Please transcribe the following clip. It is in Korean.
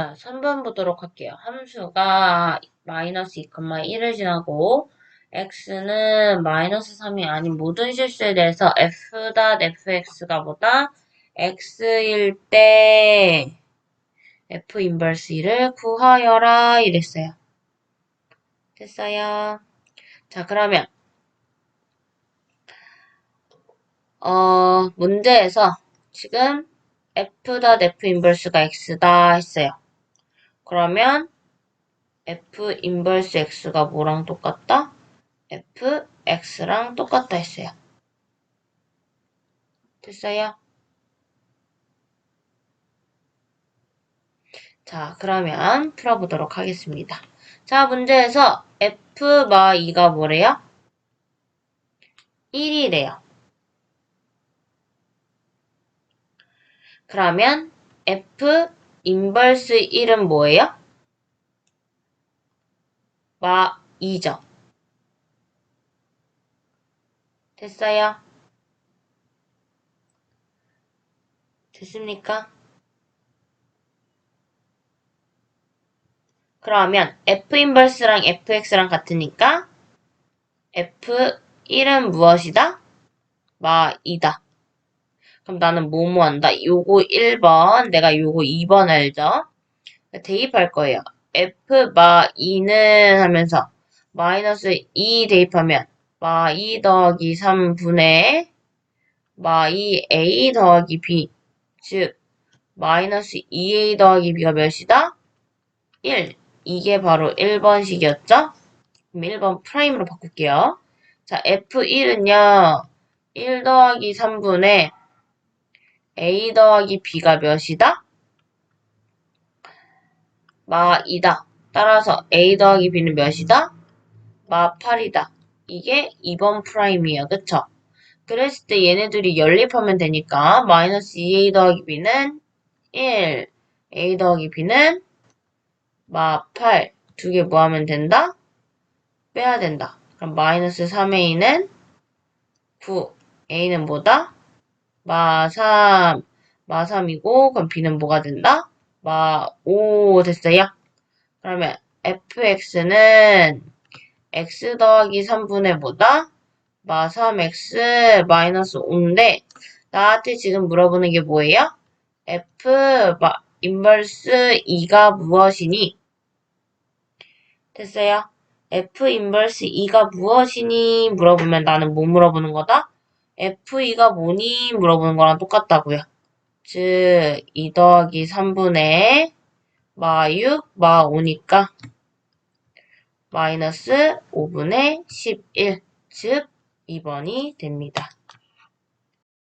자, 3번 보도록 할게요. 함수가 마이너스 2,1을 지나고 x는 마이너스 3이 아닌 모든 실수에 대해서 f.fx가 보다 x일 때 f 인버스 1을 구하여라 이랬어요. 됐어요. 자, 그러면 어, 문제에서 지금 f.f 인버스가 x다 했어요. 그러면 f 인버스 x가 뭐랑 똑같다? f x랑 똑같다 했어요. 됐어요? 자, 그러면 풀어보도록 하겠습니다. 자, 문제에서 f 마 2가 뭐래요? 1이래요. 그러면 f 인버스 1은 뭐예요? 마 2죠. 됐어요? 됐습니까? 그러면 f 인버스랑 fx랑 같으니까 f1은 무엇이다? 마 2다. 그럼 나는 뭐뭐 한다? 요거 1번, 내가 요거 2번 알죠? 대입할 거예요. f 마 2는 하면서 마이너스 2 대입하면 마 2 더하기 3분의 마 2a 더하기 b 즉 마이너스 2a 더하기 b가 몇이다? 1 이게 바로 1번식이었죠? 그럼 1번 프라임으로 바꿀게요. 자 f1은요 1 더하기 3분의 a 더하기 b가 몇이다? 마 2다. 따라서 a 더하기 b는 몇이다? 마 8이다. 이게 2번 프라임이에요. 그쵸? 그랬을 때 얘네들이 연립하면 되니까 마이너스 2a 더하기 b는 1, a 더하기 b는 마 8. 두 개 뭐 하면 된다? 빼야 된다. 그럼 마이너스 3a는 9. a는 뭐다? 마 3. 마 3이고 그럼 b는 뭐가 된다? 마5 됐어요? 그러면 fx는 x 더하기 3분의 뭐다? 마 3x 마이너스 5인데 나한테 지금 물어보는 게 뭐예요? f 마, 인버스 2가 무엇이니? 됐어요? f 인버스 2가 무엇이니? 물어보면 나는 뭐 물어보는 거다? F2가 뭐니? 물어보는 거랑 똑같다고요. 즉, 2 더하기 3분의 마 6, 마 5니까 마이너스 5분의 11, 즉 2번이 됩니다.